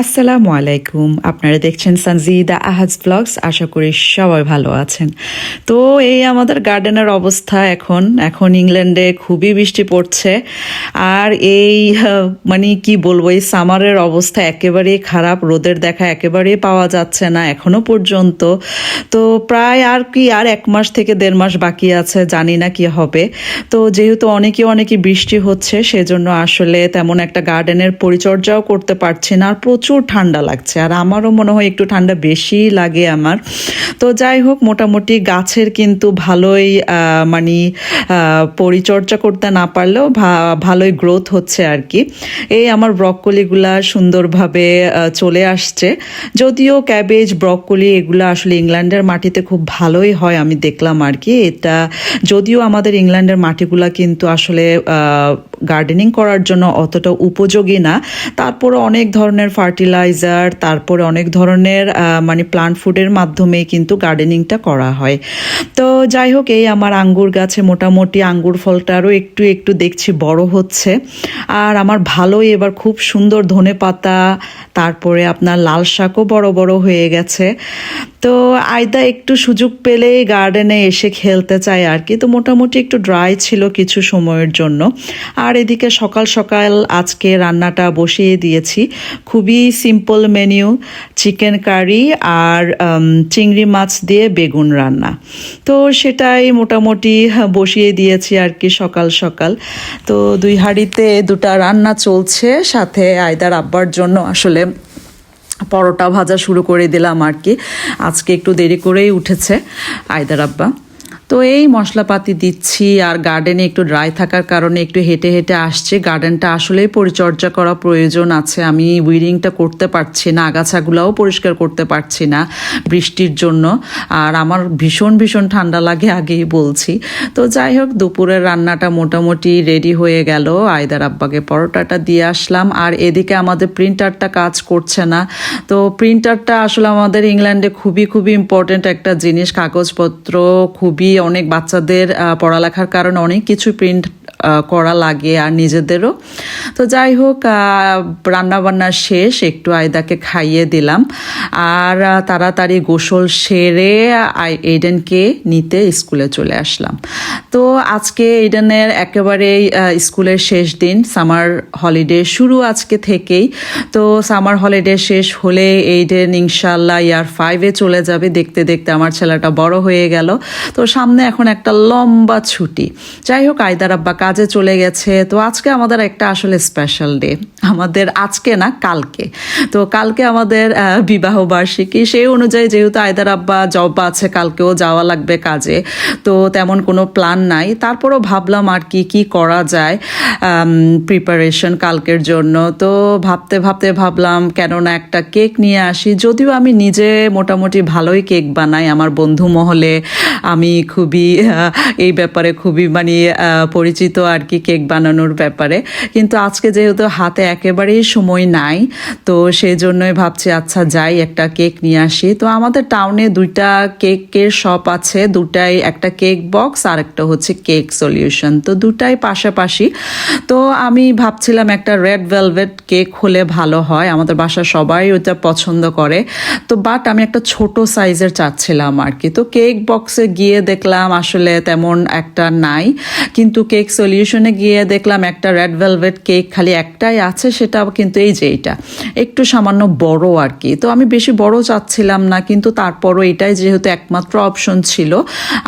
আসসালামু আলাইকুম। আপনারা দেখছেন সানজিদা আহাজ ব্লগস। আশা করি সবাই ভালো আছেন। তো এই আমাদের গার্ডেনের অবস্থা এখন। এখন ইংল্যান্ডে খুবই বৃষ্টি পড়ছে। আর এই মানে কি বলব, এই সামারের অবস্থা একেবারেই খারাপ। রোদের দেখা একেবারেই পাওয়া যাচ্ছে না এখনও পর্যন্ত। তো প্রায় আর কি, আর এক মাস থেকে দেড় মাস বাকি আছে, জানি না কি হবে। তো যেহেতু অনেকে অনেকে বৃষ্টি হচ্ছে, সেজন্য আসলে তেমন একটা গার্ডেনের পরিচর্যাও করতে পারছি না। আর প্রচুর ঠান্ডা লাগছে। আর আমারও মনে হয় একটু ঠান্ডা বেশি লাগে আমার। তো যাই হোক, মোটামুটি গাছের কিন্তু ভালোই মানে পরিচর্যা করতে না পারলেও ভালোই গ্রোথ হচ্ছে আর কি। এই আমার ব্রককলিগুলা সুন্দরভাবে চলে আসছে। যদিও ক্যাবেজ ব্রককলি এগুলো আসলে ইংল্যান্ডের মাটিতে খুব ভালোই হয় আমি দেখলাম আর কি। এটা, যদিও আমাদের ইংল্যান্ডের মাটিগুলা কিন্তু আসলে গার্ডেনিং করার জন্য অতটা উপযোগী না। তারপরে অনেক ধরনের ফার্টিলাইজার তারপরে অনেক ধরনের মানে প্লান্ট ফুডের মাধ্যমে কিন্তু গার্ডেনিংটা করা হয়। তো যাই হোক, এই আমার আঙ্গুর গাছে মোটামুটি আঙ্গুর ফলটারও একটু একটু দেখছি, বড় হচ্ছে। আর আমার ভালোই এবার খুব সুন্দর ধনে পাতা, তারপরে আপনার লাল শাকও বড় বড় হয়ে গেছে। তো আয়দা একটু সুযোগ পেলেই গার্ডেনে এসে খেলতে চায় আর কি। তো মোটামুটি একটু ড্রাই ছিল কিছু সময়ের জন্য। আর এদিকে সকাল সকাল আজকে রান্নাটা বসিয়ে দিয়েছি। খুবই সিম্পল মেনু চিকেন কারি আর চিংড়ি মাছ দিয়ে বেগুন রান্না। তো সেটাই মোটামুটি বসিয়ে দিয়েছি আর কি সকাল সকাল। তো দুই হাঁড়িতে দুটা রান্না চলছে, সাথে আয়দার আব্বার জন্য আসলে পরোটা ভাজা শুরু করে দিলাম আর কি। আজকে একটু দেরি করেই উঠেছে আয়দার আব্বা। তো এই মশলাপাতি দিচ্ছি, আর গার্ডেনে একটু ড্রাই থাকার কারণে একটু হেঁটে হেঁটে আসছে। গার্ডেনটা আসলেই পরিচর্যা করা প্রয়োজন আছে। আমি উইরিংটা করতে পারছি না, আগাছাগুলাও পরিষ্কার করতে পারছি না বৃষ্টির জন্য। আর আমার ভীষণ ভীষণ ঠান্ডা লাগে আগেই বলছি। তো যাই হোক, দুপুরের রান্নাটা মোটামুটি রেডি হয়ে গেল। আয়দার আব্বাকে পরোটাটা দিয়ে আসলাম। আর এদিকে আমাদের প্রিন্টারটা কাজ করছে না। তো প্রিন্টারটা আসলে আমাদের ইংল্যান্ডে খুবই খুবই ইম্পর্ট্যান্ট একটা জিনিস। কাগজপত্র খুবই অনেক বাচ্চাদের পড়ালেখার কারণে অনেক কিছু প্রিন্ট করা লাগে আর নিজেদেরও। তো যাই হোক রান্নাবান্না শেষ একটু আয়দাকে খাইয়ে দিলাম। আর তাড়াতাড়ি গোসল সেরে এইডেনকে নিতে স্কুলে চলে আসলাম। তো আজকে এইডেনের একেবারেই আহ, স্কুলের শেষ দিন সামার হলিডে শুরু আজকে থেকেই। তো সামার হলিডে শেষ হলে এইডেন ইনশাল্লাহ ইয়ার ফাইভে চলে যাবে। দেখতে দেখতে আমার ছেলেটা বড় হয়ে গেল। তো সামনে এখন একটা লম্বা ছুটি। যাই হোক আয়দার আব্বা কাজে চলে গেছে। তো আজকে আমাদের একটা আসলে স্পেশাল ডে আমাদের আজকে না কালকে। তো কালকে আমাদের বিবাহ বার্ষিকী। সেই অনুযায়ী যেহেতু আয়দার আব্বা জব আছে কালকেও যাওয়া লাগবে কাজে। তো তেমন কোনো প্ল্যান নাই। তারপরও ভাবলাম আর কি কি করা যায় প্রিপারেশন কালকের জন্য। তো ভাবতে ভাবতে ভাবলাম কেননা একটা কেক নিয়ে আসি। যদিও আমি নিজে মোটামুটি ভালোই কেক বানাই আমার বন্ধু মহলে। আমি খুবই এই ব্যাপারে খুবই মানে আহ, পরিচিত আর কি কেক বানানোর ব্যাপারে। কিন্তু আজকে যেহেতু হাতে একেবারেই সময় নাই, তো সেই জন্যই ভাবছি আচ্ছা যাই একটা কেক নিয়ে আসি। তো আমাদের টাউনে দুইটা কেকের শপ আছে, দুটাই একটা কেক বক্স আর একটা হচ্ছে কেক সলিউশন তো দুটাই পাশাপাশি। তো আমি ভাবছিলাম একটা রেড ভেলভেট কেক হলে ভালো হয়, আমাদের বাসা সবাই ওটা পছন্দ করে। তো বাট আমি একটা ছোট সাইজের চাচ্ছিলাম আর কি। তো কেক বক্সে গিয়ে দেখলাম আসলে তেমন একটা নাই, কিন্তু কেক সলিউশনে গিয়ে দেখলাম একটা রেড ভেলভেট কেক খালি একটাই আছে সেটা কিন্তু এই যে এইটা। একটু সামান্য বড় আর কি। তো আমি বেশি বড় চাচ্ছিলাম না, কিন্তু তারপরও এটাই যেহেতু একমাত্র অপশন ছিল।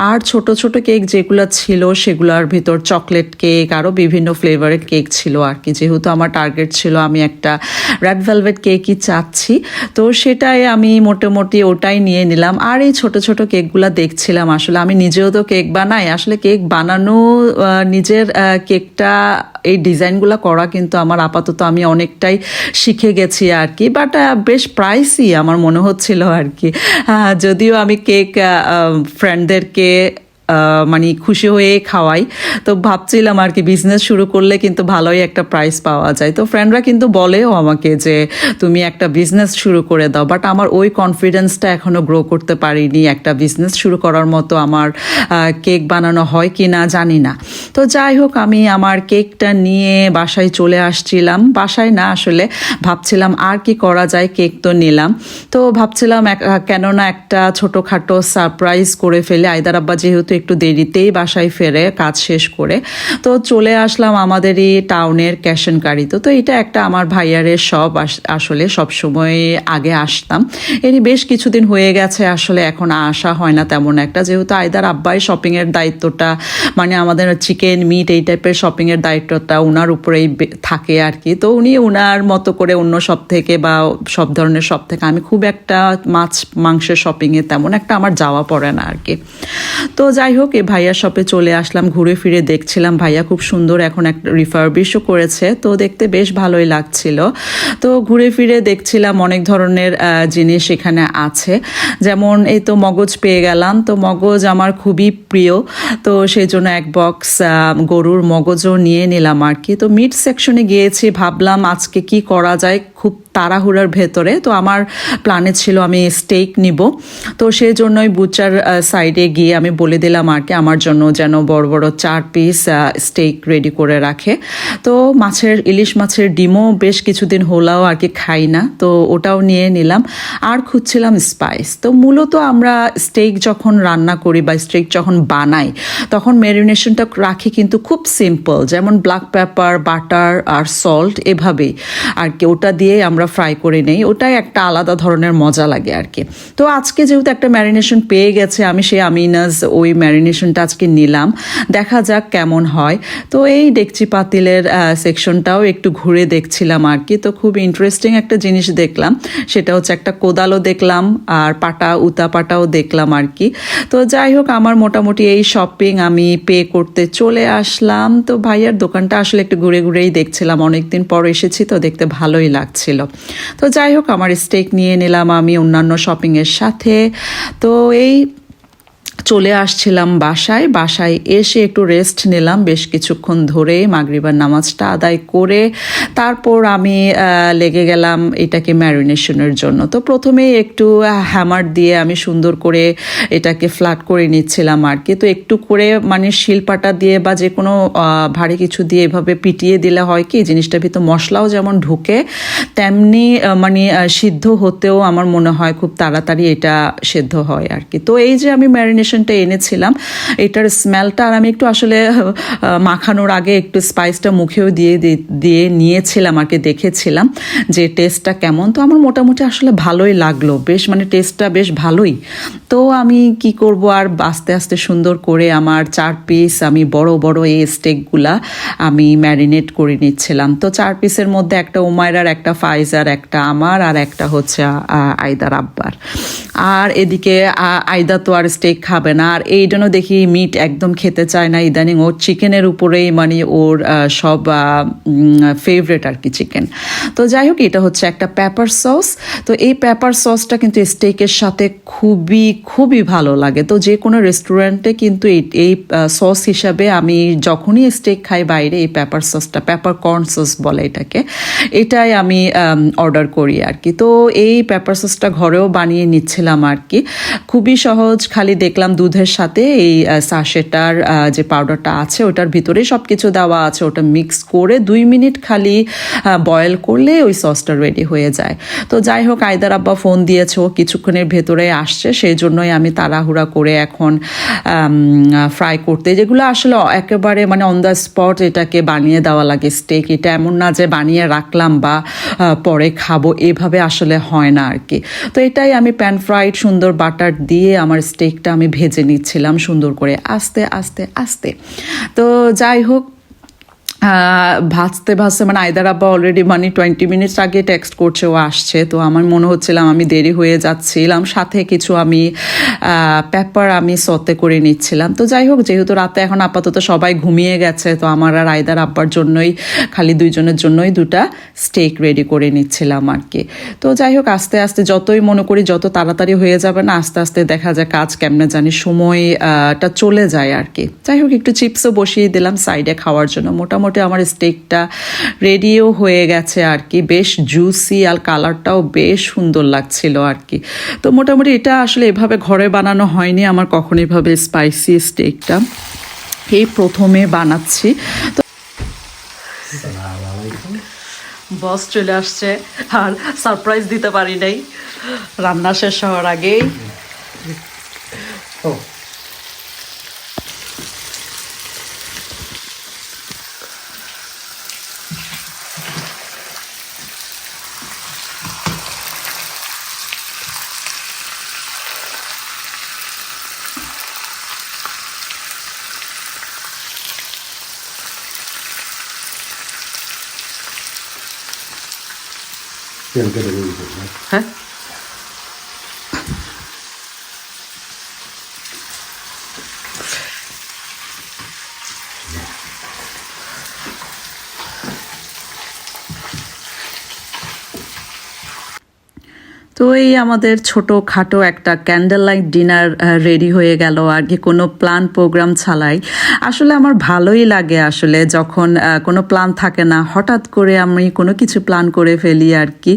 আর ছোট ছোট কেক যেগুলো ছিল, সেগুলোর ভিতর চকলেট কেক, আরও বিভিন্ন ফ্লেভারের কেক ছিল আর কি। যেহেতু আমার টার্গেট ছিল আমি একটা রেড ভেলভেট কেকই চাচ্ছি, তো সেটাই আমি মোটামুটি ওটাই নিয়ে নিলাম। আর এই ছোট ছোট কেকগুলো দেখছিলাম আসলে। আমি নিজেও তো কেক বানাই। আসলে কেক বানানো নিজের আহ, কেকটা এই ডিজাইনগুলো করা কিন্তু আমার আপাতত আমি অনেকটাই শিখে গেছি আর কি বাট বেশ প্রাইসই আমার মনে হচ্ছিল আর কি। যদিও আমি কেক ফ্রেন্ডদেরকে মানে খুশি হয়ে খাওয়াই। তো ভাবছিলাম আর কি বিজনেস শুরু করলে কিন্তু ভালোই একটা প্রাইস পাওয়া যায়। তো ফ্রেন্ডরা কিন্তু বলেও আমাকে যে, তুমি একটা বিজনেস শুরু করে দাও। বাট আমার ওই কনফিডেন্সটা এখনও গ্রো করতে পারিনি। একটা বিজনেস শুরু করার মতো আমার কেক বানানো হয় কি না জানি না। তো যাই হোক, আমি আমার কেকটা নিয়ে বাসায় চলে আসছিলাম। বাসায় না আসলে ভাবছিলাম আর কি করা যায় কেক তো নিলাম। তো ভাবছিলাম কেননা একটা ছোটোখাটো সারপ্রাইজ করে ফেলে। আইদার আব্বা যেহেতু একটু দেরিতেই বাসায় ফেরে কাজ শেষ করে। তো চলে আসলাম আমাদের এই টাউনের ক্যাশনকারিতে তো এটা একটা আমার ভাইয়ারের সব আসলে সব সময় আগে আসতাম। এরই বেশ কিছুদিন হয়ে গেছে, আসলে এখন আসা হয় না তেমন একটা। যেহেতু আইদার আব্বাই শপিংয়ের দায়িত্বটা মানে আমাদের চিকেন মিট এই টাইপের শপিংয়ের দায়িত্বটা ওনার উপরেই থাকে আর কি তো উনি ওনার মতো করে অন্য সব থেকে বা সব ধরনের সব থেকে আমি খুব একটা মাছ, মাংসের শপিংয়ে তেমন একটা আমার যাওয়া পড়ে না আর কি তো যাই হোক, এই ভাইয়ার শপে চলে আসলাম, ঘুরে ফিরে দেখছিলাম। ভাইয়া খুব সুন্দর এখন একটা রিফারবিশও করেছে, তো দেখতে বেশ ভালোই লাগছিল। তো ঘুরে ফিরে দেখছিলাম অনেক ধরনের জিনিস এখানে আছে। যেমন এই তো মগজ পেয়ে গেলাম, তো মগজ আমার খুবই প্রিয়, তো সেই জন্য এক বক্স গরুর মগজও নিয়ে নিলাম আর কি। তো মিট সেকশনে গিয়েছি, ভাবলাম আজকে কি করা যায় খুব তাড়াহুড়ার ভেতরে। তো আমার প্ল্যানে ছিল আমি স্টেক নিব। তো সেই জন্যই বুচার সাইডে গিয়ে আমি বলে দিলাম আর কি আমার জন্য যেন বড় বড় চার পিস স্টেক রেডি করে রাখে। তো মাছের, ইলিশ মাছের ডিমও বেশ কিছুদিন হলাও আর কি খাই না, তো ওটাও নিয়ে নিলাম। আর খুঁজছিলাম স্পাইস তো মূলত আমরা স্টেক যখন রান্না করি বা স্টেক যখন বানাই, তখন ম্যারিনেশনটা রাখি কিন্তু খুব সিম্পল যেমন ব্ল্যাক পেপার বাটার আর সল্ট এভাবেই। আর কি ওটা দিয়ে আমরা ফ্রাই করে নেই, ওটাই একটা আলাদা ধরনের মজা লাগে আর কি। তো আজকে যেহেতু একটা ম্যারিনেশন পেয়ে গেছে, আমি সেই আমিনাজ ওই ম্যারিনেশনটা আজকে নিলাম। দেখা যাক কেমন হয়। তো এই ডেকচি পাতিলের সেকশনটাও একটু ঘুরে দেখছিলাম আর কি। তো খুব ইন্টারেস্টিং একটা জিনিস দেখলাম। সেটা হচ্ছে একটা কোদালও দেখলাম আর পাটা উতা পাটাও দেখলাম আর কি। তো যাই হোক, আমার মোটামুটি এই শপিং আমি পে করতে চলে আসলাম। তো ভাইয়ার দোকানটা আসলে একটু ঘুরে ঘুরেই দেখছিলাম। অনেকদিন পর এসেছি তো দেখতে ভালোই লাগছিল। তো যাই হোক, আমার স্টেক নিয়ে নিলাম আমি অন্যান্য শপিংয়ের সাথে। তো এই চলে আসছিলাম বাসায়। বাসায় এসে একটু রেস্ট নিলাম। বেশ কিছুক্ষণ ধরে মাগরিবার নামাজটা আদায় করে তারপর আমি লেগে গেলাম এটাকে ম্যারিনেশনের জন্য। তো প্রথমেই একটু হ্যামার দিয়ে আমি সুন্দর করে এটাকে ফ্ল্যাট করে নিচ্ছিলাম আর কি। তো একটু করে মানে শিলপাটা দিয়ে বা যে কোনো ভারী কিছু দিয়ে এভাবে পিটিয়ে দিলে হয় কি, জিনিসটার ভিতর মশলাও যেমন ঢুকে, তেমনি মানে সিদ্ধ হতেও আমার মনে হয় খুব তাড়াতাড়ি এটা সেদ্ধ হয় আর কি। তো এই যে আমি ম্যারিনেশনটা এনেছিলাম। এটার স্মেলটা আর আমি একটু আসলে মাখানোর আগে একটু স্পাইসটা মুখেও দিয়ে দিয়ে নিয়েছিলাম আর কি দেখেছিলাম যে টেস্টটা কেমন। তো আমার মোটামুটি আসলে ভালোই লাগল। বেশ মানে টেস্টটা বেশ ভালোই। তো আমি কি করব আর আস্তে আস্তে সুন্দর করে আমার চার পিস আমি বড় বড় এই স্টেকগুলা আমি ম্যারিনেট করে নিচ্ছিলাম। তো চার পিসের মধ্যে একটা উমায়রার একটা ফাইজার একটা আমার আর একটা হচ্ছে আহ, আইদার আব্বার। আর এদিকে আইদা তো আর স্টেক খাবে না। আর এই জন্য দেখি মিট একদম খেতে চায় না। ইদানিং ওর চিকেনের উপরেই মানে ওর সব ফেভারেট আর কি চিকেন তো যাই হোক, এটা হচ্ছে একটা পেপার সস তো এই পেপার সসটা কিন্তু স্টেকের সাথে খুবই খুবই ভালো লাগে। তো যে কোনো রেস্টুরেন্টে কিন্তু এই সস হিসাবে আমি যখনই স্টেক খাই বাইরে, এই পেপার সসটা পেপার কর্ন সস বলে এটাকে, এটাই আমি অর্ডার করি আর কি। তো এই পেপার সসটা ঘরেও বানিয়ে নিচ্ছিলাম আর কি। খুবই সহজ, খালি দেখলাম দুধের সাথে এই সাশেটার যে পাউডারটা আছে, ওটার ভিতরেই সব কিছু দেওয়া আছে। ওটা মিক্স করে দুই মিনিট খালি বয়েল করলে ওই সসটা রেডি হয়ে যায়। তো যাই হোক আয়দার আব্বা ফোন দিয়েছে, ও কিছুক্ষণের ভেতরে আসছে সেই জন্যই আমি তাড়াহুড়া করে এখন ফ্রাই করতে। যেগুলো আসলে একেবারে মানে অন দ্য স্পট এটাকে বানিয়ে দেওয়া লাগে স্টেক এটা এমন না যে বানিয়ে রাখলাম বা পরে খাব, এভাবে আসলে হয় না আর কি। তো এটাই আমি প্যান ফ্রাইড সুন্দর বাটার দিয়ে আমার স্টেকটা আমি ভেজে নিচ্ছিলাম সুন্দর করে আস্তে আস্তে আস্তে। তো যাই হোক ভাজতে ভাজতে মানে আয়দার আব্বা অলরেডি মানে টোয়েন্টি মিনিটস আগে টেক্সট করছে, ও আসছে। তো আমার মনে হচ্ছিলাম আমি দেরি হয়ে যাচ্ছিলাম। সাথে কিছু আমি পেপার আমি সতে করে নিচ্ছিলাম। তো যাই হোক, যেহেতু রাতে এখন আপাতত সবাই ঘুমিয়ে গেছে, তো আমার আর আয়দার আব্বার জন্যই, খালি দুইজনের জন্যই দুটা স্টেক রেডি করে নিচ্ছিলাম আর কি। তো যাই হোক, আস্তে আস্তে যতই মনে করি, যত তাড়াতাড়ি হয়ে যাবে না, আস্তে আস্তে দেখা যায় কাজ কেমনে জানি সময়টা চলে যায় আর কি। যাই হোক, একটু চিপসও বসিয়ে দিলাম সাইডে খাওয়ার জন্য। মোটামুটি আমার স্টেকটা রেডিও হয়ে গেছে আর কি। বেশ জুসি আর কালারটাও বেশ সুন্দর লাগছিল আর কি। তো মোটামুটি এটা আসলে এভাবে ঘরে বানানো হয়নি আমার কখনো এভাবে স্পাইসি স্টেকটা এই প্রথমে বানাচ্ছি। তো বস চলে আসছে আর সারপ্রাইজ দিতে পারি নাই। রান্না শেষ হওয়ার আগেই। やる。এই আমাদের ছোট খাটো একটা ক্যান্ডেল লাইট ডিনার রেডি হয়ে গেল আর কি কোনো প্ল্যান প্রোগ্রাম ছাড়াই। আসলে আমার ভালোই লাগে আসলে যখন কোনো প্ল্যান থাকে না, হঠাৎ করে আমি কোনো কিছু প্ল্যান করে ফেলি আর কি।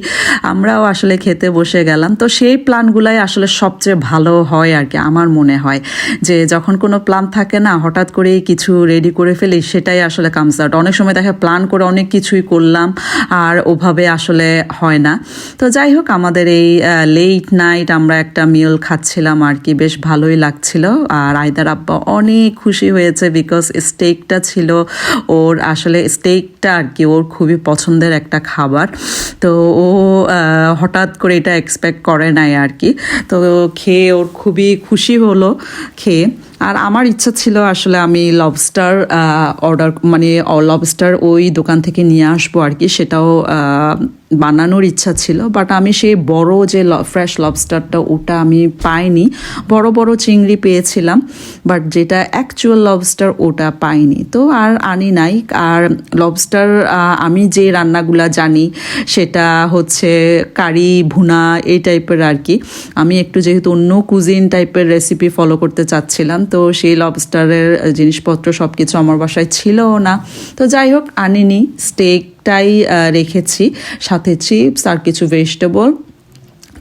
আমরাও আসলে খেতে বসে গেলাম। তো সেই প্ল্যানগুলাই আসলে সবচেয়ে ভালো হয় আর কি, আমার মনে হয়। যে যখন কোনো প্ল্যান থাকে না, হঠাৎ করেই কিছু রেডি করে ফেলি, সেটাই আসলে কামস আউট অনেক সময় দেখা প্ল্যান করে অনেক কিছুই করলাম, আর ওভাবে আসলে হয় না। তো যাই হোক, আমাদের এই লেট নাইট আমরা একটা মিল খাচ্ছিলাম আর কি, বেশ ভালোই লাগছিল। আর আয়দার আব্বা অনেক খুশি হয়েছে বিকজ স্টেকটা ছিল ওর আসলে স্টেকটা আর কি ওর খুবই পছন্দের একটা খাবার। তো ও হঠাৎ করে এটা এক্সপেক্ট করে নাই আর কি। তো খেয়ে ওর খুবই খুশি হলো খেয়ে। আর আমার ইচ্ছা ছিল আসলে আমি লবস্টার অর্ডার মানে লবস্টার ওই দোকান থেকে নিয়ে আসব আর কি, সেটাও বানানোর ইচ্ছা ছিল বাট আমি সেই বড় যে ফ্রেশ লবস্টারটা ওটা আমি পাইনি। বড় বড় চিংড়ি পেয়েছিলাম বাট যেটা অ্যাকচুয়াল লবস্টার ওটা পাইনি। তো আর আনি নাই। আর লবস্টার আমি যে রান্নাগুলা জানি, সেটা হচ্ছে কারি, ভুনা, এই টাইপের আর কি। আমি একটু যেহেতু অন্য কুজিন টাইপের রেসিপি ফলো করতে চাচ্ছিলাম, তো সেই লবস্টারের জিনিসপত্র সব কিছু আমার বাসায় ছিলও না। তো যাই হোক, আনিনি স্টেকটাই রেখেছি। সাথে চিপস আর কিছু ভেজিটেবল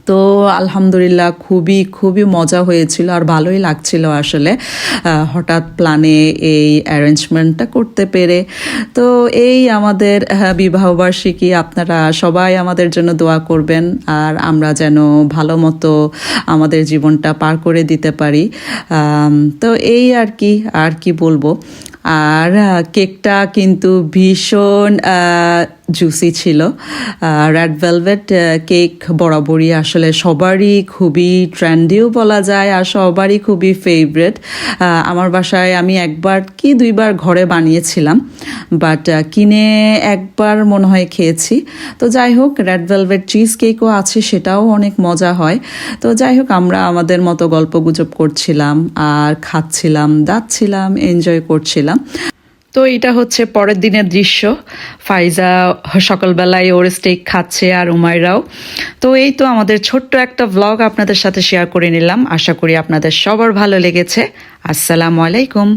তো আলহামদুলিল্লাহ খুবই খুবই মজা হয়েছিল আর ভালোই লাগছিল আসলে হঠাৎ প্ল্যানে এই অ্যারেঞ্জমেন্টটা করতে পেরে। তো এই আমাদের বিবাহবার্ষিকী, আপনারা সবাই আমাদের জন্য দোয়া করবেন আর আমরা যেন ভালো মতো আমাদের জীবনটা পার করে দিতে পারি। তো এই আর কি আর কি বলব? আর কেকটা কিন্তু ভীষণ জুসি ছিল। রেড ভেলভেট কেক বরাবরই আসলে সবারই খুবই ট্রেন্ডিও বলা যায় আর সবারই খুবই ফেভারেট আমার বাসায় আমি একবার কি দুইবার ঘরে বানিয়েছিলাম বাট কিনে একবার মনে হয় খেয়েছি। তো যাই হোক রেড ভেলভেট চিজ কেকও আছে, সেটাও অনেক মজা হয়। তো যাই হোক, আমরা আমাদের মতো গল্প গুজব করছিলাম আর খাচ্ছিলাম, দাচ্ছিলাম এনজয় করছিলাম। তো এটা হচ্ছে পরের দিনের দৃশ্য। ফাইজা সকালবেলায় ওর স্টেক খাচ্ছে আর উমাইরাও। তো এই তো আমাদের ছোট্ট একটা ব্লগ আপনাদের সাথে শেয়ার করে নিলাম। আশা করি আপনাদের সবার ভালো লেগেছে। আসসালামু আলাইকুম।